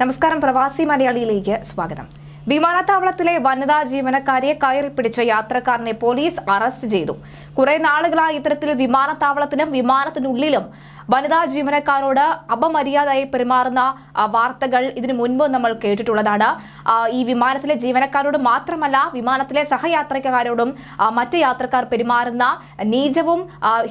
നമസ്കാരം പ്രവാസി മലയാളിയിലേക്ക് സ്വാഗതം. വിമാനത്താവളത്തിലെ വനിതാ ജീവനക്കാരിയെ കയറി പിടിച്ച യാത്രക്കാരനെ പോലീസ് അറസ്റ്റ് ചെയ്തു. കുറെ നാളുകളായി ഇത്തരത്തിൽ വിമാനത്താവളത്തിലും വിമാനത്തിനുള്ളിലും വനിതാ ജീവനക്കാരോട് അപമര്യാദയായി പെരുമാറുന്ന വാർത്തകൾ ഇതിനു മുൻപ് നമ്മൾ കേട്ടിട്ടുള്ളതാണ്. ഈ വിമാനത്തിലെ ജീവനക്കാരോട് മാത്രമല്ല വിമാനത്തിലെ സഹയാത്രക്കാരോടും മറ്റു യാത്രക്കാർ പെരുമാറുന്ന നീചവും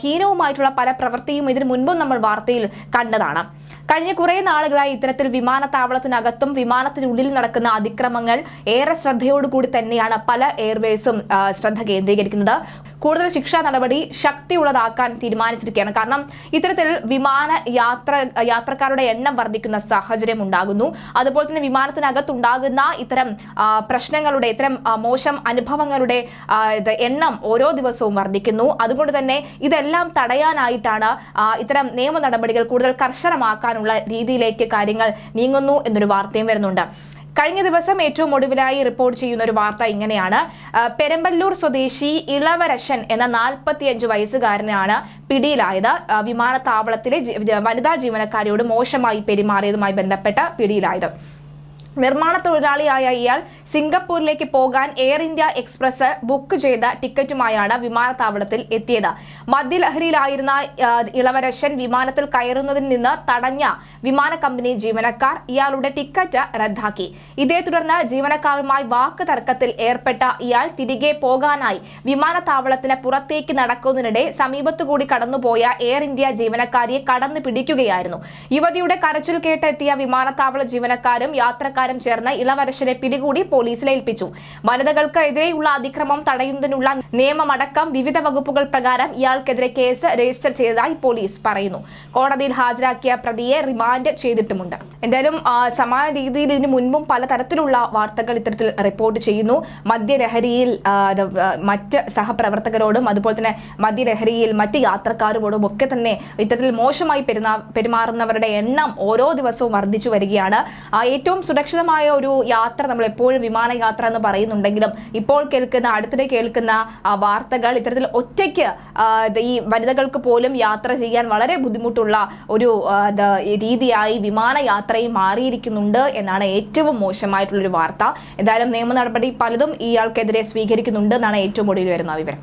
ഹീനവുമായിട്ടുള്ള പല പ്രവൃത്തിയും ഇതിനു മുൻപും നമ്മൾ വാർത്തയിൽ കണ്ടതാണ്. കഴിഞ്ഞ കുറേ നാളുകളായി ഇത്തരത്തിൽ വിമാനത്താവളത്തിനകത്തും വിമാനത്തിനുള്ളിൽ നടക്കുന്ന അതിക്രമങ്ങൾ ഏറെ ശ്രദ്ധയോടുകൂടി തന്നെയാണ് പല എയർവേസും ശ്രദ്ധ കേന്ദ്രീകരിക്കുന്നത്. കൂടുതൽ ശിക്ഷാ നടപടി ശക്തിയുള്ളതാക്കാൻ തീരുമാനിച്ചിരിക്കുകയാണ്. കാരണം ഇത്തരത്തിൽ വിമാന യാത്ര യാത്രക്കാരുടെ എണ്ണം വർദ്ധിക്കുന്ന സാഹചര്യം ഉണ്ടാകുന്നു. അതുപോലെ തന്നെ വിമാനത്തിനകത്തുണ്ടാകുന്ന ഇത്തരം പ്രശ്നങ്ങളുടെ ഇത്തരം മോശം അനുഭവങ്ങളുടെ എണ്ണം ഓരോ ദിവസവും വർദ്ധിക്കുന്നു. അതുകൊണ്ട് തന്നെ ഇതെല്ലാം തടയാനായിട്ടാണ് ഇത്തരം നിയമ നടപടികൾ കൂടുതൽ കർശനമാക്കാനുള്ള രീതിയിലേക്ക് കാര്യങ്ങൾ നീങ്ങുന്നു എന്നൊരു വാർത്തയും വരുന്നുണ്ട്. കഴിഞ്ഞ ദിവസം ഏറ്റവും ഒടുവിലായി റിപ്പോർട്ട് ചെയ്യുന്ന ഒരു വാർത്ത ഇങ്ങനെയാണ്. പെരമ്പല്ലൂർ സ്വദേശി ഇളവരശൻ എന്ന നാൽപ്പത്തിയഞ്ച് വയസ്സുകാരനാണ് പിടിയിലായത്. വിമാനത്താവളത്തിലെ വനിതാ ജീവനക്കാരിയോട് മോശമായി പെരുമാറിയതുമായി ബന്ധപ്പെട്ട് പിടിയിലായത്. നിർമ്മാണ തൊഴിലാളിയായ ഇയാൾ സിംഗപ്പൂരിലേക്ക് പോകാൻ എയർ ഇന്ത്യ എക്സ്പ്രസ് ബുക്ക് ചെയ്ത ടിക്കറ്റുമായാണ് വിമാനത്താവളത്തിൽ എത്തിയത്. മദ്യലഹരിയിലായിരുന്ന ഇളവരശൻ വിമാനത്തിൽ കയറുന്നതിൽ നിന്ന് തടഞ്ഞ വിമാന കമ്പനി ജീവനക്കാർ ഇയാളുടെ ടിക്കറ്റ് റദ്ദാക്കി. ഇതേ തുടർന്ന് ജീവനക്കാരുമായി വാക്ക് തർക്കത്തിൽ ഏർപ്പെട്ട ഇയാൾ തിരികെ പോകാനായി വിമാനത്താവളത്തിന് പുറത്തേക്ക് നടക്കുന്നതിനിടെ സമീപത്തുകൂടി കടന്നുപോയ എയർ ഇന്ത്യ ജീവനക്കാരിയെ കടന്നു പിടിക്കുകയായിരുന്നു. യുവതിയുടെ കരച്ചിൽ കേട്ടെത്തിയ വിമാനത്താവള ജീവനക്കാരും യാത്രക്കാരും ചേർന്ന് ഇളവരശനെ പിടികൂടി പോലീസിൽ ഏൽപ്പിച്ചു. വനിതകൾക്കെതിരെയുള്ള അതിക്രമം തടയുന്നതിനുള്ള നിയമമടക്കം വിവിധ വകുപ്പുകൾ പ്രകാരം ഇയാൾക്കെതിരെ കേസ് രജിസ്റ്റർ ചെയ്തതായി പോലീസ് പറയുന്നു. കോടതിയിൽ ഹാജരാക്കിയ പ്രതിയെ റിമാൻഡ് ചെയ്തിട്ടുമുണ്ട്. എന്തായാലും സമാന രീതിയിൽ ഇതിനു മുൻപും പലതരത്തിലുള്ള വാർത്തകൾ ഇത്തരത്തിൽ റിപ്പോർട്ട് ചെയ്യുന്നു. മദ്യലഹരിയിൽ മറ്റ് സഹപ്രവർത്തകരോടും അതുപോലെ തന്നെ മദ്യലഹരിയിൽ മറ്റ് യാത്രക്കാരോടും ഒക്കെ തന്നെ ഇത്തരത്തിൽ മോശമായി പെരുമാ പെരുമാറുന്നവരുടെ എണ്ണം ഓരോ ദിവസവും വർദ്ധിച്ചു വരികയാണ്. ഏറ്റവും ഏറ്റവും സുരക്ഷിതമായ ഒരു യാത്ര നമ്മൾ എപ്പോഴും വിമാനയാത്ര എന്ന് പറയുന്നുണ്ടെങ്കിലും ഇപ്പോൾ കേൾക്കുന്ന അടുത്തിടെ കേൾക്കുന്ന വാർത്തകൾ ഇത്തരത്തിൽ ഒറ്റയ്ക്ക് ഈ വനിതകൾക്ക് പോലും യാത്ര ചെയ്യാൻ വളരെ ബുദ്ധിമുട്ടുള്ള ഒരു രീതിയായി വിമാനയാത്രയും മാറിയിരിക്കുന്നുണ്ട് എന്നാണ് ഏറ്റവും മോശമായിട്ടുള്ളൊരു വാർത്ത. എന്തായാലും നിയമ നടപടി പലതും ഇയാൾക്കെതിരെ സ്വീകരിക്കുന്നുണ്ട് എന്നാണ് ഏറ്റവും ഒടുവിൽ വരുന്ന വിവരം.